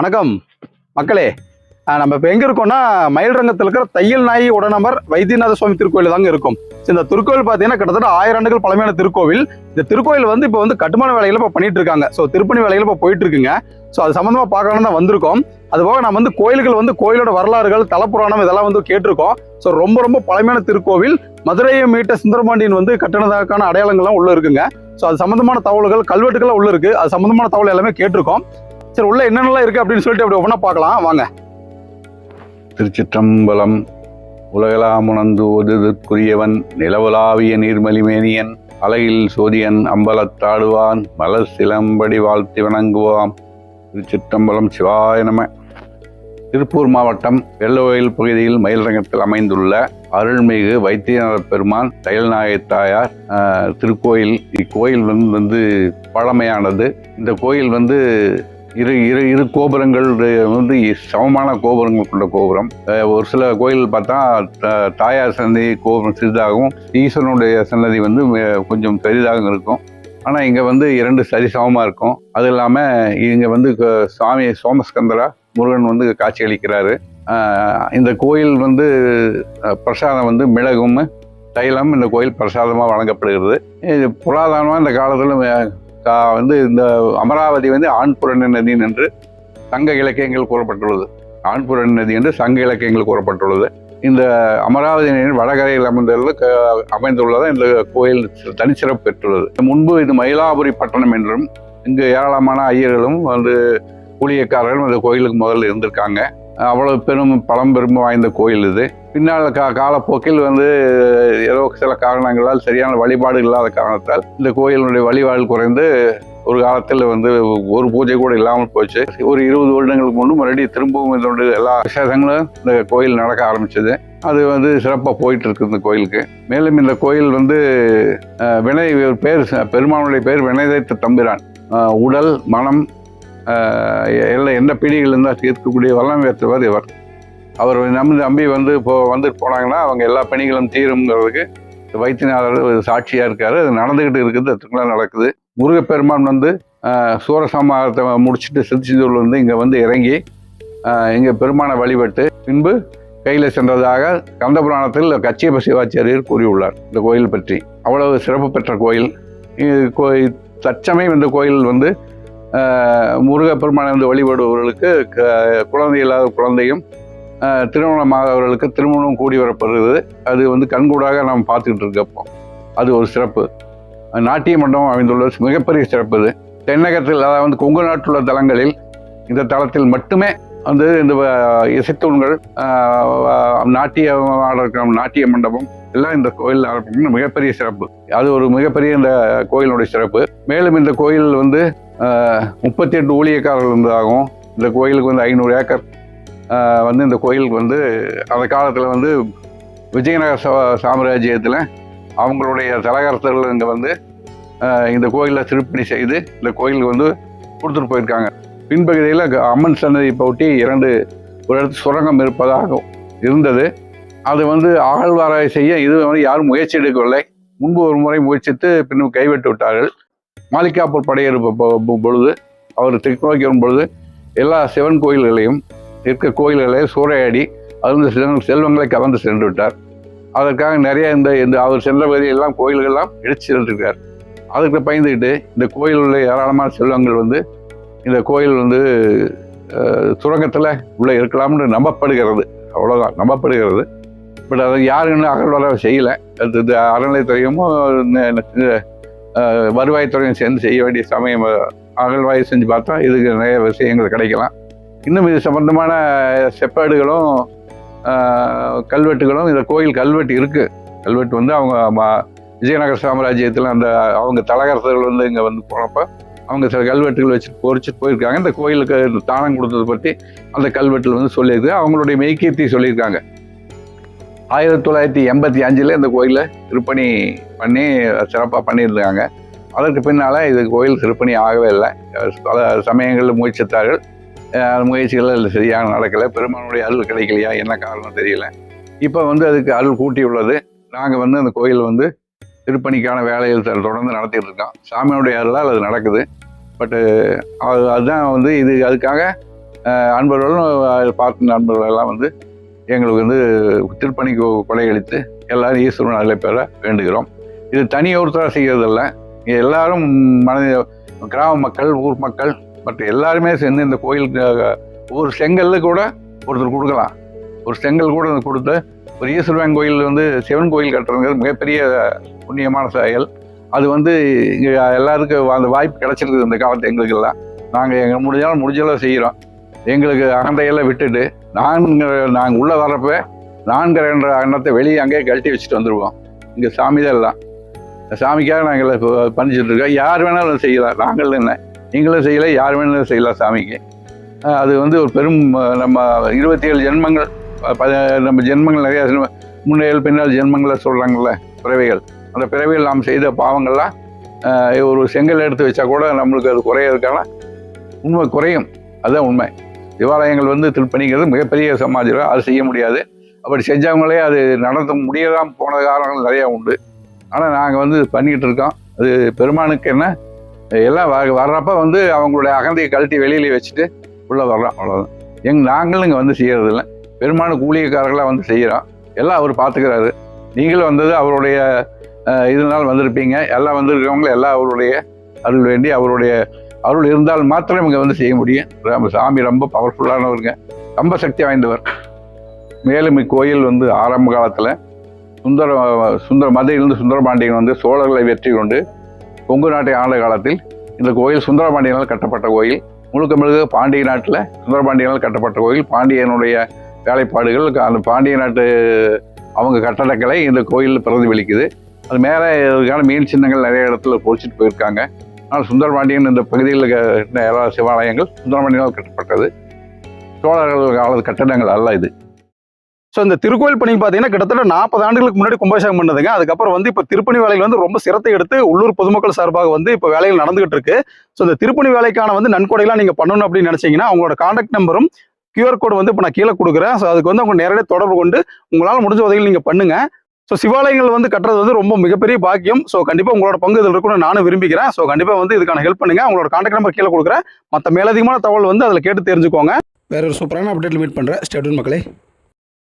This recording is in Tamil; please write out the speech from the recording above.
வணக்கம். மக்களே நம்ம இப்போ எங்கே இருக்கோம்னா மயில்ரங்கத்தில் இருக்கிற தையல் நாயி உடனமர் வைத்தியநாத சுவாமி திருக்கோயில் தாங்க இருக்கும். இந்த திருக்கோயில் பார்த்தீங்கன்னா கிட்டத்தட்ட ஆயிரம் ஆண்டுகள் பழமையான திருக்கோவில். இந்த திருக்கோயில் வந்து இப்போ வந்து கட்டுமான வேலைகள் இப்போ பண்ணிட்டு இருக்காங்க. ஸோ திருப்பணி வேலைகள் இப்போ போயிட்டு இருக்குங்க. ஸோ அது சம்மந்தமாக பார்க்கணும்னு தான் வந்திருக்கோம். அதுபோக நம்ம வந்து கோயில்கள் வந்து கோயிலோட வரலாறுகள் தலப்புராணம் இதெல்லாம் வந்து கேட்டிருக்கோம். ஸோ ரொம்ப ரொம்ப பழமையான திருக்கோவில். மதுரையை மீட்ட சுந்தரபாண்டியன் வந்து கட்டினதற்கான அடையாளங்கள்லாம் உள்ள இருக்குங்க. ஸோ அது சம்மந்தமான தகவல்கள் கல்வெட்டுகள்லாம் உள்ள இருக்கு. அது சம்மந்தமான தகவல் எல்லாமே கேட்டிருக்கோம். சரி உள்ள என்னென்னலாம் இருக்கு அப்படின்னு சொல்லிட்டு அப்படி ஒவ்வொன்றா பார்க்கலாம். வாங்க. திருச்சிற்றம்பலம் உலகலாம் உணர்ந்து ஒதுதற்குரியவன் நிலவுலாவிய நீர்மலிமேனியன் அலையில் சோதியன் அம்பலத்தாடுவான் மலர் சிலம்படி வாழ்த்தி வணங்குவாம். திருச்சிற்றம்பலம் சிவாய நம. திருப்பூர் மாவட்டம் வெள்ளவயில் பகுதியில் மயிலரங்கத்தில் அமைந்துள்ள அருள்மிகு வைத்தியநாத பெருமான் தையல்நாயத்தாயார் திருக்கோயில். இக்கோயில் வந்து வந்து பழமையானது. இந்த கோயில் வந்து இரு இரு இரு கோபுரங்கள் வந்து சமமான கோபுரங்கள் கொண்ட கோபுரம் ஒரு சில கோயில் பார்த்தா த- தாயார் சன்னதி கோபுரம் சிறிதாகவும் ஈஸ்வரனுடைய சன்னதி வந்து கொஞ்சம் பெரிதாகவும் இருக்கும். ஆனால் இங்கே வந்து இரண்டு சரிசமமாக இருக்கும். அது இல்லாமல் இங்கே வந்து க- சுவாமி சோமஸ்கந்தரா முருகன் வந்து காட்சி அளிக்கிறாரு. இந்த கோயில் வந்து பிரசாதம் வந்து மிளகும் தைலம் இந்த கோயில் பிரசாதமாக வழங்கப்படுகிறது. இது புராதனமாக இந்த காலத்தில் கா- வந்து இந்த அமராவதி வந்து ஆண்புரண நதி என்று சங்க இலக்கியங்கள் கூறப்பட்டுள்ளது. ஆண்புரண நதி என்று சங்க இலக்கியங்கள் கூறப்பட்டுள்ளது. இந்த அமராவதி நதியின் வடகரையில் அமைந்துள்ள க- இந்த கோயில் தனிச்சிறப்பு பெற்றுள்ளது. முன்பு இது மயிலாபுரி பட்டணம் என்றும் இங்கு ஏராளமான ஐயர்களும் வந்து ஊழியக்காரர்களும் இந்த கோயிலுக்கு முதல்ல இருந்திருக்காங்க. அவ்வளவு பெரும் பழம்பெரும் வாய்ந்த கோயில் இது. பின்னால் கா காலப்போக்கில் வந்து ஏதோ சில காரணங்களால் சரியான வழிபாடு இல்லாத காரணத்தால் இந்த கோயிலினுடைய வழிபாடு குறைந்து ஒரு காலத்தில் வந்து ஒரு பூஜை கூட இல்லாமல் போச்சு. ஒரு இருபது வருடங்களுக்கு முன்பு மறுபடியும் திரும்பவும் இதனுடைய எல்லா விசேஷங்களும் இந்த கோயில் நடக்க ஆரம்பிச்சது. அது வந்து சிறப்பாக போயிட்டு இருக்கு இந்த கோயிலுக்கு. மேலும் இந்த கோயில் வந்து வினை பேர் பெருமானுடைய பேர் வினைதைத்த தம்பிரான். உடல் மனம் எல்லாம் எந்த பிடிகள் இருந்தால் தீர்க்கக்கூடிய வல்லம் ஏற்றவர் இவர். அவர் நம்பி நம்பி வந்து இப்போ வந்துட்டு போனாங்கன்னா அவங்க எல்லா பணிகளும் தீருங்கிறதுக்கு வைத்தியநாதர் சாட்சியாக இருக்கார். அது நடந்துக்கிட்டு இருக்குது. திருக்குறள் நடக்குது. முருகப்பெருமான் வந்து சூரசமாரத்தை முடிச்சுட்டு சித்திச்சூரில் வந்து இங்கே வந்து இறங்கி இங்கே பெருமானை வழிபட்டு பின்பு கையில் சென்றதாக கந்தபுராணத்தில் கச்சியப்ப சிவாச்சாரியர் கூறியுள்ளார். இந்த கோயில் பற்றி. அவ்வளவு சிறப்பு பெற்ற கோயில். கோயில் தற்சமயம் இந்த கோயில் வந்து முருகப்பெருமானை வந்து வழிபடுபவர்களுக்கு க- குழந்தை இல்லாத குழந்தையும் திருமணமாகவர்களுக்கு திருமணம் கூடி வரப்படுகிறது அது வந்து கண்கூடாக நாம் பார்த்துக்கிட்டு இருக்கப்போ அது ஒரு சிறப்பு. நாட்டிய மண்டபம் அமைந்துள்ள மிகப்பெரிய சிறப்பு இது. தென்னகத்தில் அதாவது வந்து கொங்கு நாட்டுள்ள தலங்களில் இந்த தளத்தில் மட்டுமே வந்து இந்த இசைத்தூண்கள் நாட்டிய நாட்டிய மண்டபம் எல்லாம் இந்த கோயில் ஆரம்பிக்கணும். மிகப்பெரிய சிறப்பு. அது ஒரு மிகப்பெரிய இந்த கோயிலுடைய சிறப்பு. மேலும் இந்த கோயில் வந்து முப்பத்தி எட்டு ஊழியக்காரர்கள் இருந்ததாகவும் இந்த கோயிலுக்கு வந்து ஐநூறு ஏக்கர் வந்து இந்த கோயிலுக்கு வந்து அந்த காலத்தில் வந்து விஜயநகர சாம்ராஜ்யத்தில் அவங்களுடைய தலகரத்தர்கள் இங்கே வந்து இந்த கோயிலில் திருப்பணி செய்து இந்த கோயிலுக்கு வந்து கொடுத்துட்டு போயிருக்காங்க. பின்பகுதியில் க- அம்மன் சன்னதி ஒட்டி இரண்டு ஒரு இடத்து சுரங்கம் இருப்பதாகவும் இருந்தது. அது வந்து அகழ்வாராய் செய்ய இது வந்து யாரும் முயற்சி எடுக்கவில்லை. முன்பு ஒரு முறை முயற்சித்து பின்னும் கைவிட்டு விட்டார்கள். மாளிகாப்பூர் படையெடுப்பு பொழுது அவர் தெற்கு வரும் பொழுது எல்லா சிவன் கோயில்களையும் இருக்க கோயில்களை சூறையாடி அது வந்து செல்வங்களை கவர்ந்து சென்று விட்டார். அதற்காக நிறைய இந்த இந்த அவர் சென்ற பகுதியெல்லாம் கோயில்கள்லாம் இடிச்சு சென்றிருக்கார். அதுக்கு பயந்துக்கிட்டு இந்த கோயில் உள்ள ஏராளமான செல்வங்கள் வந்து இந்த கோயில் வந்து சுரங்கத்தில் உள்ளே இருக்கலாம்னு நம்பப்படுகிறது. அவ்வளோதான் நம்பப்படுகிறது. பட் அதை யாரும் இன்னும் அகழ்வாராய் செய்யலை. அது இந்த அறநிலைத்துறையும் வருவாய்த்துறையும் சேர்ந்து செய்ய வேண்டிய சமயம் அகழ்வாய் செஞ்சு பார்த்தா இதுக்கு நிறைய விஷயங்கள் கிடைக்கலாம். இன்னும் இது சம்பந்தமான செப்பேடுகளும் கல்வெட்டுகளும் இந்த கோயில் கல்வெட்டு இருக்குது கல்வெட்டு வந்து அவங்க ம- விஜயநகர சாம்ராஜ்யத்தில் அந்த அவங்க தலகரசர்கள் வந்து இங்கே வந்து போனப்போ அவங்க சில கல்வெட்டுகள் வச்சு பொறிச்சிட்டு போயிருக்காங்க. இந்த கோயிலுக்கு தானம் கொடுத்ததை பற்றி அந்த கல்வெட்டில் வந்து சொல்லியிருக்கு. அவங்களுடைய மெய்க்கியத்தை சொல்லியிருக்காங்க. ஆயிரத்தி தொள்ளாயிரத்தி எண்பத்தி அஞ்சில் இந்த கோயிலை திருப்பணி பண்ணி சிறப்பாக பண்ணியிருந்தாங்க. அதற்கு பின்னால் இது கோயில் திருப்பணி ஆகவே இல்லை. பல சமயங்களில் முயற்சித்தார்கள். முயற்சிகள் சரியாக நடக்கலை? பெருமானுடைய அருள் கிடைக்கலையா? என்ன காரணம் தெரியல. இப்போ வந்து அதுக்கு அருள் கூட்டி உள்ளது நாங்கள் வந்து அந்த கோயில் வந்து திருப்பணிக்கான வேலைகள் தொடர்ந்து நடத்திட்டு இருக்கோம். சாமியோடைய அருளால் அது நடக்குது. பட்டு அது அதுதான் வந்து இது அதுக்காக அன்பர்களும் பார்த்த நண்பர்கள் எல்லாம் வந்து எங்களுக்கு வந்து திருப்பணிக்கு கொடையளித்து எல்லாரும் ஈஸ்வரன் அதில் பெற வேண்டுகிறோம். இது தனி ஒருத்தராக செய்கிறதில்ல எல்லாரும் மனித கிராம மக்கள் ஊர் மக்கள் பட் எல்லாருமே சேர்ந்து இந்த கோயிலுக்கு ஒரு செங்கல்ல கூட ஒருத்தர் கொடுக்கலாம். ஒரு செங்கல் கூட கொடுத்து ஒரு ஈஸ்வரன் கோயில் வந்து சிவன் கோயில் கட்டுறதுங்கிறது மிகப்பெரிய புண்ணியமான செயல். அது வந்து இங்கே எல்லாருக்கும் அந்த வாய்ப்பு கிடச்சிருக்குது இந்த காலத்து எங்களுக்கு எல்லாம் நாங்கள் எங்கள் முடிஞ்சாலும் முடிஞ்சளவு செய்கிறோம் எங்களுக்கு அகந்தையெல்லாம் விட்டுட்டு நான் நாங்கள் உள்ளே வரப்போ நான்கிற என்ற எண்ணத்தை வெளியே அங்கேயே கழட்டி வச்சுட்டு வந்துடுவோம் இங்கே சாமி தான் எல்லாம். சாமிக்காக நாங்கள் இப்போ யார் வேணாலும் செய்யலாம். நாங்கள் என்ன? நீங்களும் செய்யலாம் யார் வேணாலும் செய்யலாம் சாமிக்கு. அது வந்து ஒரு பெரும் நம்ம இருபத்தி ஏழு ஜென்மங்கள் நம்ம ஜென்மங்கள் நிறையா ஜென்ம- பின்னால் ஜென்மங்களை சொல்கிறாங்கல்ல பிறவைகள். அந்த பிறவையில் நாம் செய்த பாவங்கள்லாம் ஒரு செங்கல் எடுத்து வச்சா கூட நம்மளுக்கு அது குறையிறதுக்கான உண்மை குறையும். அதுதான் உண்மை. சிவாலயங்கள் வந்து திருப்பணிங்கிறது மிகப்பெரிய சமாஜம் அது செய்ய முடியாது. அப்படி செஞ்சவங்களே அது நடத்த முடியாதான் போன காரணங்கள் நிறையா உண்டு. ஆனால் நாங்கள் வந்து பண்ணிகிட்டு இருக்கோம். அது பெருமானுக்கு என்ன எல்லாம் வ வர்றப்ப வந்து அவங்களுடைய அகந்தையை கழட்டி வெளியில வச்சுட்டு உள்ளே வர்றோம் அவ்வளோதான் எங் நாங்களும் இங்கே வந்து செய்கிறதில்ல பெரும்பாலும் கூலியக்காரர்களாக வந்து செய்கிறோம் எல்லாம் அவர் பார்த்துக்கிறாரு நீங்களும் வந்தது அவருடைய இதனால் வந்திருப்பீங்க. எல்லாம் வந்திருக்கிறவங்க எல்லாம் அவருடைய அருள் வேண்டி அவருடைய அருள் இருந்தால் மாத்திரம் இங்கே வந்து செய்ய முடியும். நம்ம சாமி ரொம்ப பவர்ஃபுல்லானவருங்க ரொம்ப சக்தி வாய்ந்தவர். மேலும் இக்கோயில் வந்து ஆரம்ப காலத்தில் சுந்தர சுந்தர மதுரையிலிருந்து சுந்தரபாண்டியன் வந்து சோழர்களை வெற்றி கொண்டு கொங்கு நாட்டை ஆண்ட காலத்தில் இந்த கோயில் சுந்தரபாண்டியனால் கட்டப்பட்ட கோயில். முழுக்க முழுக்க பாண்டிய நாட்டில் சுந்தரபாண்டியனால் கட்டப்பட்ட கோயில். பாண்டியனுடைய வேலைப்பாடுகள் அந்த பாண்டிய நாட்டு அவங்க கட்டடக்கலை இந்த கோயிலில் பிரதிபலிக்குது. அது மேலே இதுக்கான மீன் சின்னங்கள் நிறைய இடத்துல பொறிச்சிட்டு போயிருக்காங்க. ஆனால் சுந்தரபாண்டியன் இந்த பகுதியில் கட்டின எல்லா சிவாலயங்கள் சுந்தரபாண்டியனால் கட்டப்பட்டது. சோழர்கள் கால கட்டடங்கள் அல்ல இது. ஸோ இந்த திருக்கோயில் பணி பார்த்தீங்கன்னா கிட்டத்தட்ட நாற்பது ஆண்டுகளுக்கு முன்னாடி கும்பாபிஷேகம் பண்ணதுங்க. அதுக்கப்புறம் வந்து இப்போ திருப்பணி வேலைகள் வந்து ரொம்ப சிரத்தை எடுத்து உள்ளூர் பொதுமக்கள் சார்பாக வந்து இப்போ வேலைகள் நடந்துகிட்டு இருக்கு. ஸோ இந்த திருப்பணி வேலைக்கான வந்து நன்கொடைலாம் நீங்கள் பண்ணணும் அப்படின்னு நினச்சிங்கன்னா அவங்களோட கான்டாக்ட் நம்பரும் கியூஆர் கோடு வந்து இப்போ நான் கீழே கொடுக்குறேன். ஸோ அதுக்கு வந்து அவங்க நேரடியாக தொடர்பு கொண்டு உங்களால் முடிஞ்ச உதவிகள் நீங்கள் பண்ணுங்க. ஸோ சிவாலயங்கள் வந்து கட்டுறது வந்து ரொம்ப மிகப்பெரிய பாக்கியம். ஸோ கண்டிப்பாக உங்களோட பங்கு இதில் இருக்கும்னு நானும் விரும்பிக்கிறேன் ஸோ கண்டிப்பாக வந்து இதுக்கான ஹெல்ப் பண்ணுங்க. உங்களோட கான்டாக்ட் நம்பர் கீழே கொடுக்குறேன். மற்ற மேலதிகமான தகவல் வந்து அதில் கேட்டு தெரிஞ்சுக்கோங்க. வேற ஒரு சூப்பரான அப்டேட் மீட் பண்ணுறேன் ஸ்டேட்யூன் மக்களே.